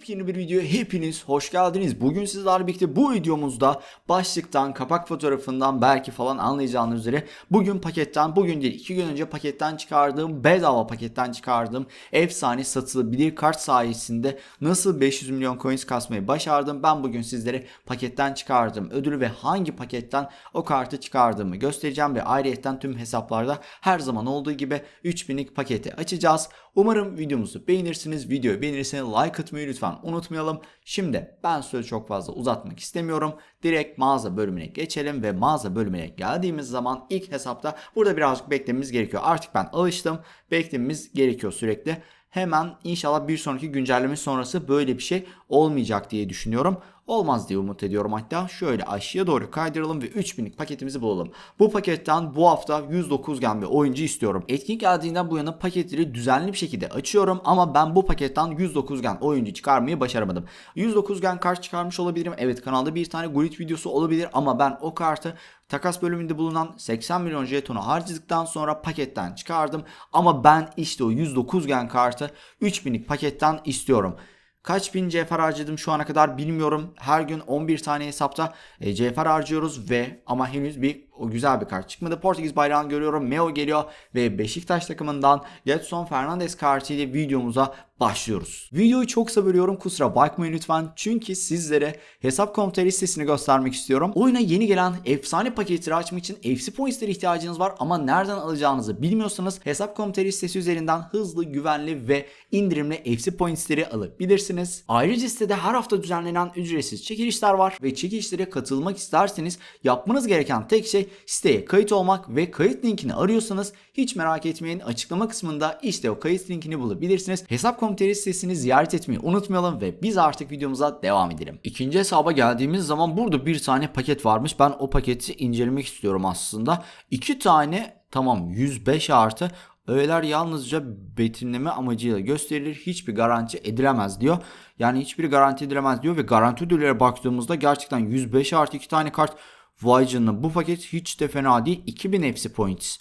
Yepyeni bir videoya hepiniz hoş geldiniz. Bugün sizlerle birlikte bu videomuzda başlıktan, kapak fotoğrafından belki falan anlayacağınız üzere bugün paketten, bugün değil iki gün önce paketten çıkardığım, bedava paketten çıkardığım efsane satılabilir kart sayesinde nasıl 500 milyon coins kasmayı başardım. Ben bugün sizlere paketten çıkardığım ödülü ve hangi paketten o kartı çıkardığımı göstereceğim ve ayrıyetten tüm hesaplarda her zaman olduğu gibi 3000'lik paketi açacağız. Umarım videomuzu beğenirsiniz. Videoyu beğenirseniz like atmayı lütfen unutmayalım. Şimdi ben sözü çok fazla uzatmak istemiyorum. Direkt mağaza bölümüne geçelim ve mağaza bölümüne geldiğimiz zaman ilk hesapta burada birazcık beklememiz gerekiyor. Artık ben alıştım. Beklememiz gerekiyor sürekli. Hemen inşallah bir sonraki güncelleme sonrası böyle bir şey olmayacak diye düşünüyorum. Olmaz diye umut ediyorum hatta. Şöyle aşağıya doğru kaydıralım ve 3000'lik paketimizi bulalım. Bu paketten bu hafta 109 gen bir oyuncu istiyorum. Etkinlik geldiğinden bu yana paketleri düzenli bir şekilde açıyorum ama ben bu paketten 109 gen oyuncu çıkarmayı başaramadım. 109 gen kart çıkarmış olabilirim. Evet kanalda bir tane grid videosu olabilir ama ben o kartı takas bölümünde bulunan 80 milyon jetonu harcadıktan sonra paketten çıkardım. Ama ben işte o 109 gen kartı 3000'lik paketten istiyorum. Kaç bin cevher harcadım şu ana kadar bilmiyorum. Her gün 11 tane hesapta e, cevher harcıyoruz ve ama henüz bir o güzel bir kart çıkmadı. Portekiz bayrağını görüyorum. Meo geliyor ve Beşiktaş takımından Getson Fernandes kartıyla videomuza başlıyoruz. Videoyu çok seviyorum kusura bakmayın lütfen. Çünkü sizlere hesap komuta listesini göstermek istiyorum. Oyuna yeni gelen efsane paketleri açmak için FC Points'lere ihtiyacınız var ama nereden alacağınızı bilmiyorsanız hesap komuta listesi üzerinden hızlı, güvenli ve indirimli FC Points'leri alabilirsiniz. Ayrıca sitede her hafta düzenlenen ücretsiz çekilişler var ve çekilişlere katılmak isterseniz yapmanız gereken tek şey siteye kayıt olmak ve kayıt linkini arıyorsanız hiç merak etmeyin açıklama kısmında işte o kayıt linkini bulabilirsiniz. Hesap komiteri sitesini ziyaret etmeyi unutmayalım ve biz artık videomuza devam edelim. İkinci hesaba geldiğimiz zaman burada bir tane paket varmış. Ben o paketi incelemek istiyorum aslında. İki tane tamam 105 artı Öğeler yalnızca betimleme amacıyla gösterilir. Hiçbir garanti edilemez diyor. Yani hiçbiri garanti edilemez diyor ve garanti ödüllere baktığımızda gerçekten 105 artı 2 tane kart Vay bu paket hiç de fena değil. 2000 FC points.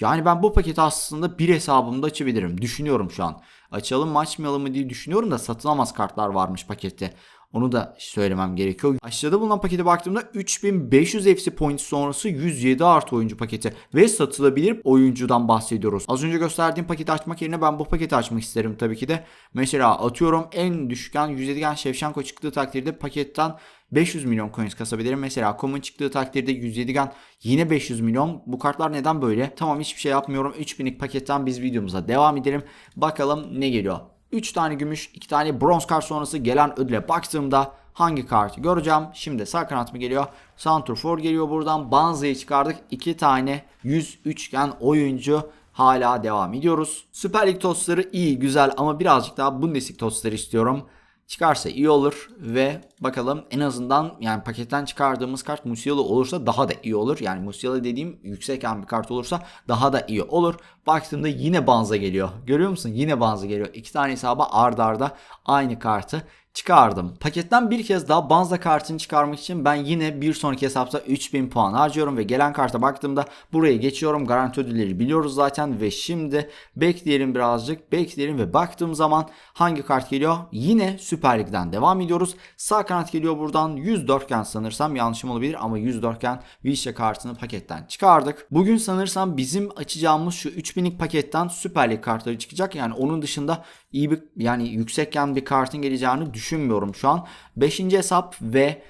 Yani ben bu paketi aslında bir hesabımda açabilirim. Düşünüyorum şu an. Açalım mı açmayalım mı diye düşünüyorum da satılamaz kartlar varmış pakette. Onu da söylemem gerekiyor. Aşağıda bulunan pakete baktığımda 3500 FC points sonrası 107 artı oyuncu paketi ve satılabilir oyuncudan bahsediyoruz. Az önce gösterdiğim paketi açmak yerine ben bu paketi açmak isterim tabii ki de. Mesela atıyorum en düşükken 107 gen Şevşenko çıktığı takdirde paketten 500 milyon coins kasabilirim. Mesela Common çıktığı takdirde 107 gen yine 500 milyon. Bu kartlar neden böyle? Tamam hiçbir şey yapmıyorum. 3000'lik paketten biz videomuza devam edelim. Bakalım ne geliyor. 3 tane gümüş, 2 tane bronz kart sonrası gelen ödüle baktığımda hangi kartı göreceğim? Şimdi sağ kanat mı geliyor? Santrfor geliyor buradan. Banza'yı çıkardık. 2 tane 100 üçgen oyuncu hala devam ediyoruz. Süper Lig tostları iyi güzel ama birazcık daha Bundesliga tostları istiyorum. Çıkarsa iyi olur ve bakalım en azından yani paketten çıkardığımız kart Musiala olursa daha da iyi olur. Yani Musiala dediğim yüksek bir kart olursa daha da iyi olur. Baktığımda yine Banza geliyor. Görüyor musun? Yine Banza geliyor. İki tane hesaba ard arda aynı kartı çıkardım. Paketten bir kez daha Banza kartını çıkarmak için ben yine bir sonraki hesapta 3000 puan harcıyorum ve gelen karta baktığımda buraya geçiyorum. Garanti ödülleri biliyoruz zaten ve şimdi bekleyelim birazcık. Bekleyelim ve baktığım zaman hangi kart geliyor? Yine Süper Lig'den devam ediyoruz. Sağ kanat geliyor buradan 104 gen sanırsam yanlışım olabilir ama 104 gen Vişe kartını paketten çıkardık. Bugün sanırsam bizim açacağımız şu 3000'lik paketten Süper Lig kartları çıkacak. Yani onun dışında iyi bir yani yüksek bir kartın geleceğini düşünmüyorum şu an. 5. hesap ve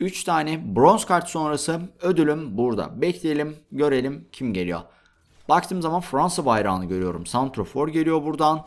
3 tane bronz kart sonrası ödülüm burada. Bekleyelim görelim kim geliyor. Baktığım zaman Fransa bayrağını görüyorum. Santrofor geliyor buradan.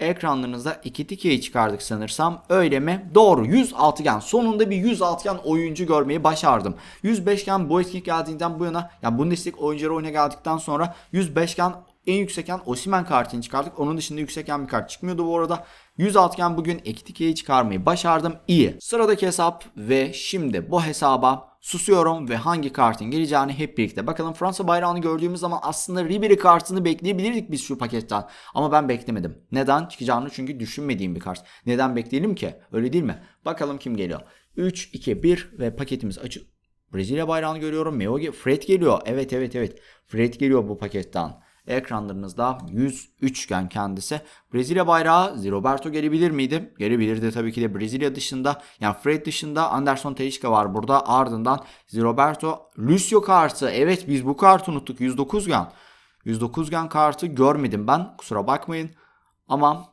Ekranlarınızda iki tikeyi çıkardık sanırsam. Öyle mi? Doğru. 100 altıgen. Sonunda bir 100 altıgen oyuncu görmeyi başardım. 105 gen bu etkinlik geldiğinden bu yana yani Bundesliga oyuncuları oyuna geldikten sonra 105 gen en yükseken Osimen kartını çıkardık. Onun dışında yükseken bir kart çıkmıyordu bu arada. 100 altgen bugün Ekitike'yi çıkarmayı başardım. İyi. Sıradaki hesap ve şimdi bu hesaba susuyorum ve hangi kartın geleceğini hep birlikte bakalım. Fransa bayrağını gördüğümüz zaman aslında Ribery kartını bekleyebilirdik biz şu paketten. Ama ben beklemedim. Neden? Çıkacağını çünkü düşünmediğim bir kart. Neden bekleyelim ki? Öyle değil mi? Bakalım kim geliyor. 3, 2, 1 ve paketimiz açık. Brezilya bayrağını görüyorum. Meo Fred geliyor. Evet evet evet. Fred geliyor bu paketten. Ekranlarınızda 100 üçgen kendisi. Brezilya bayrağı Roberto gelebilir miydi? Gelebilirdi tabii ki de Brezilya dışında. Yani Fred dışında Anderson Talisca var burada. Ardından Roberto Lucio kartı. Evet biz bu kartı unuttuk. 109 gen. 109 gen kartı görmedim ben. Kusura bakmayın. Ama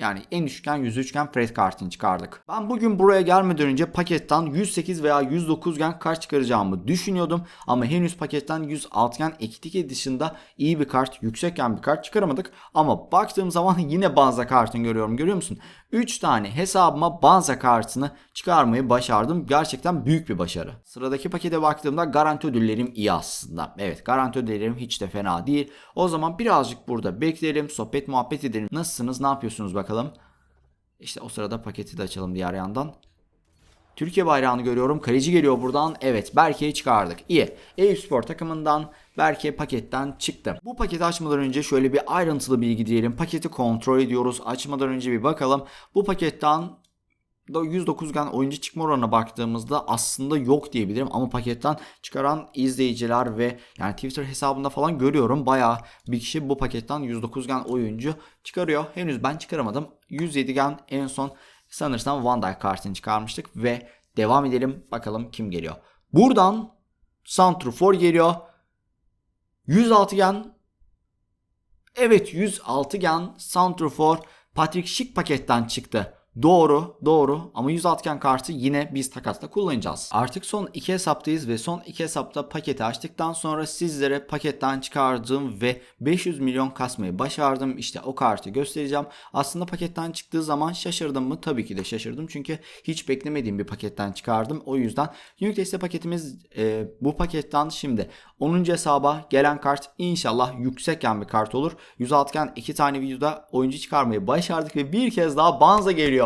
yani en düşükken 103 gen Fred kartını çıkardık. Ben bugün buraya gelmeden önce paketten 108 veya 109 gen kart çıkaracağımı düşünüyordum. Ama henüz paketten 106 gen Ekitike dışında iyi bir kart, yüksek gen bir kart çıkaramadık. Ama baktığım zaman yine Banza kartını görüyorum. Görüyor musun? 3 tane hesabıma Banza kartını çıkarmayı başardım. Gerçekten büyük bir başarı. Sıradaki pakete baktığımda garanti ödüllerim iyi aslında. Evet garanti ödüllerim hiç de fena değil. O zaman birazcık burada bekleyelim, sohbet muhabbet edelim. Nasılsınız, ne yapıyorsunuz bakalım. İşte o sırada paketi de açalım diğer yandan. Türkiye bayrağını görüyorum. Kaleci geliyor buradan. Evet Berke'yi çıkardık. İyi. Eyüp Spor takımından Berke paketten çıktı. Bu paketi açmadan önce şöyle bir ayrıntılı bilgi diyelim. Paketi kontrol ediyoruz. Açmadan önce bir bakalım. Bu paketten da 109 gen oyuncu çıkma oranına baktığımızda aslında yok diyebilirim ama paketten çıkaran izleyiciler ve yani Twitter hesabında falan görüyorum bayağı bir kişi bu paketten 109 gen oyuncu çıkarıyor. Henüz ben çıkaramadım. 107 gen en son sanırsam Van Dijk kartını çıkarmıştık ve devam edelim bakalım kim geliyor. Buradan Santrofor geliyor. 106 gen Evet 106 gen Santrofor Patrick Schick paketten çıktı. Doğru, doğru ama 100 atken kartı yine biz takasla kullanacağız. Artık son iki hesaptayız ve son iki hesapta paketi açtıktan sonra sizlere paketten çıkardığım ve 500 milyon kasmayı başardım. İşte o kartı göstereceğim. Aslında paketten çıktığı zaman şaşırdım mı? Tabii ki de şaşırdım çünkü hiç beklemediğim bir paketten çıkardım. O yüzden Unique Deste paketimiz e, bu paketten şimdi 10. hesaba gelen kart inşallah yüksekken bir kart olur. 106 iken iki tane videoda oyuncu çıkarmayı başardık ve bir kez daha Banza geliyor.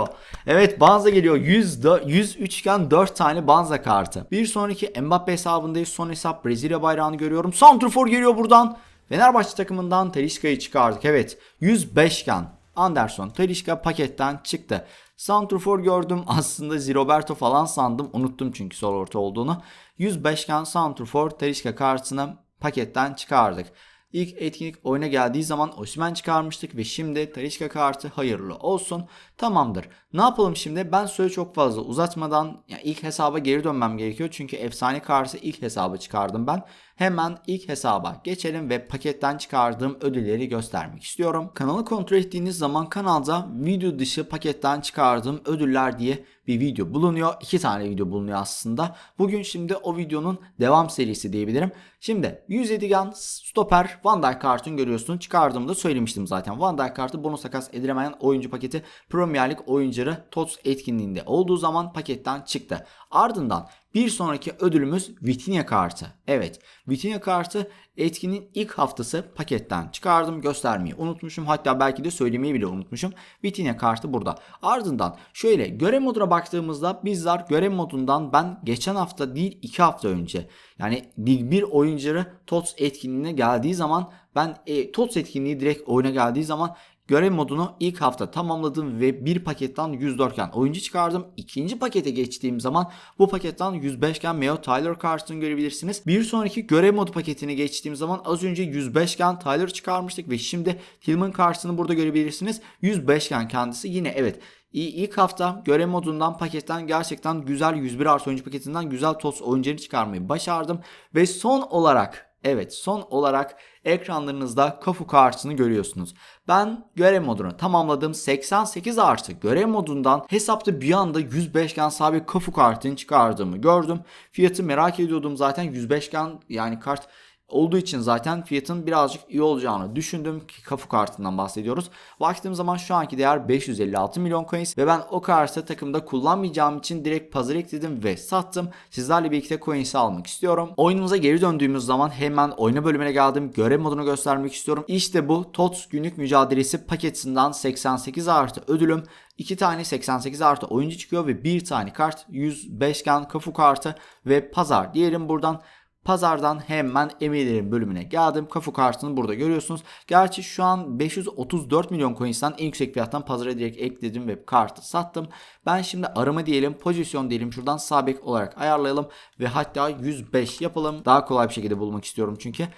Evet Banza geliyor. 100, 103 iken 4 tane Banza kartı. Bir sonraki Mbappe hesabındayız. Son hesap Brezilya bayrağını görüyorum. Santrfor geliyor buradan. Fenerbahçe takımından Talisca'yı çıkardık. Evet 105 iken Anderson Talisca paketten çıktı. Santrfor gördüm aslında Roberto falan sandım. Unuttum çünkü sol orta olduğunu. 105 iken Santrfor Talisca kartını paketten çıkardık. İlk etkinlik oyuna geldiği zaman Osman çıkarmıştık ve şimdi Talişka kartı hayırlı olsun. Tamamdır. Ne yapalım şimdi? Ben söyle çok fazla uzatmadan yani ilk hesaba geri dönmem gerekiyor. Çünkü efsane kartı ilk hesabı çıkardım ben. Hemen ilk hesaba geçelim ve paketten çıkardığım ödülleri göstermek istiyorum. Kanalı kontrol ettiğiniz zaman kanalda video dışı paketten çıkardığım ödüller diye bir video bulunuyor. İki tane video bulunuyor aslında. Bugün şimdi o videonun devam serisi diyebilirim. Şimdi 107 gen stoper Van Dijk kartını görüyorsun. Çıkardığımda söylemiştim zaten. Van Dijk kartı bonus takas edilemeyen oyuncu paketi Premier Lig oyuncuları TOTS etkinliğinde olduğu zaman paketten çıktı. Ardından bir sonraki ödülümüz Vitinha kartı. Evet Vitinha kartı etkinliğin ilk haftası paketten çıkardım göstermeyi unutmuşum. Hatta belki de söylemeyi bile unutmuşum. Vitinha kartı burada. Ardından şöyle görev moduna baktığımızda bizler görev modundan ben geçen hafta değil 2 hafta önce yani Lig 1 oyuncuları TOTS etkinliğine geldiği zaman ben e, TOTS etkinliği direkt oyuna geldiği zaman Görev modunu ilk hafta tamamladım ve bir paketten 104 iken oyuncu çıkardım. İkinci pakete geçtiğim zaman bu paketten 105 iken Meo Tyler kartını görebilirsiniz. Bir sonraki görev modu paketine geçtiğim zaman az önce 105 iken Tyler çıkarmıştık ve şimdi Tillman kartını burada görebilirsiniz. 105 iken kendisi yine evet İlk hafta görev modundan paketten gerçekten güzel 101 artı oyuncu paketinden güzel TOTS oyuncuları çıkarmayı başardım. Ve son olarak Evet son olarak ekranlarınızda kafu kartını görüyorsunuz. Ben görev modunu tamamladım. 88 artı görev modundan hesapta bir anda 105 gen sabit kafu kartını çıkardığımı gördüm. Fiyatı merak ediyordum zaten 105 gen yani kart olduğu için zaten fiyatın birazcık iyi olacağını düşündüm ki kafu kartından bahsediyoruz. Baktığım zaman şu anki değer 556 milyon coins ve ben o kartı takımda kullanmayacağım için direkt pazar ekledim ve sattım. Sizlerle birlikte coins'i almak istiyorum. Oyunumuza geri döndüğümüz zaman hemen oyuna bölümüne geldim. Görev modunu göstermek istiyorum. İşte bu TOTS günlük mücadelesi paketinden 88 artı ödülüm. 2 tane 88 artı oyuncu çıkıyor ve 1 tane kart 105 gen kafu kartı ve pazar diyelim buradan Pazardan hemen emirlerin bölümüne geldim. Kafu kartını burada görüyorsunuz. Gerçi şu an 534 milyon coins'ten en yüksek fiyattan pazara direkt ekledim ve kartı sattım. Ben şimdi arama diyelim, pozisyon diyelim. Şuradan sabek olarak ayarlayalım ve hatta 105 yapalım. Daha kolay bir şekilde bulmak istiyorum çünkü.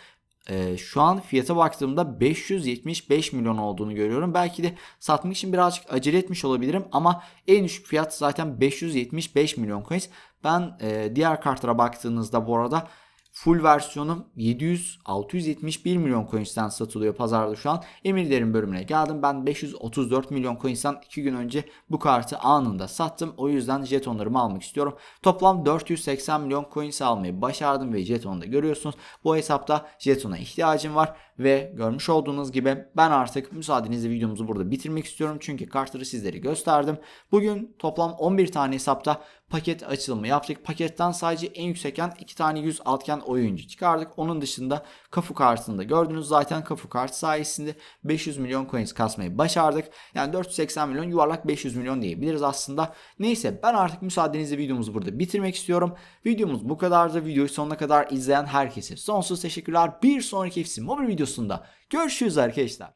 e, şu an fiyata baktığımda 575 milyon olduğunu görüyorum. Belki de satmak için birazcık acele etmiş olabilirim ama en düşük fiyat zaten 575 milyon coins. Ben e, diğer kartlara baktığınızda bu arada Full versiyonu 700 671 milyon coins'ten satılıyor pazarda şu an. Emirlerin bölümüne geldim. Ben 534 milyon coins'ten 2 gün önce bu kartı anında sattım. O yüzden jetonlarımı almak istiyorum. Toplam 480 milyon coins almayı başardım ve jetonu da görüyorsunuz. Bu hesapta jetona ihtiyacım var ve görmüş olduğunuz gibi ben artık müsaadenizle videomuzu burada bitirmek istiyorum. Çünkü kartları sizlere gösterdim. Bugün toplam 11 tane hesapta paket açılımı yaptık. Paketten sadece en yüksekken 2 tane 100 altken oyuncu çıkardık. Onun dışında kafu kartını da gördünüz. Zaten kafu kartı sayesinde 500 milyon coins kasmayı başardık. Yani 480 milyon yuvarlak 500 milyon diyebiliriz aslında. Neyse ben artık müsaadenizle videomuzu burada bitirmek istiyorum. Videomuz bu kadardı. Videoyu sonuna kadar izleyen herkese sonsuz teşekkürler. Bir sonraki FC Mobile videosunda görüşürüz arkadaşlar.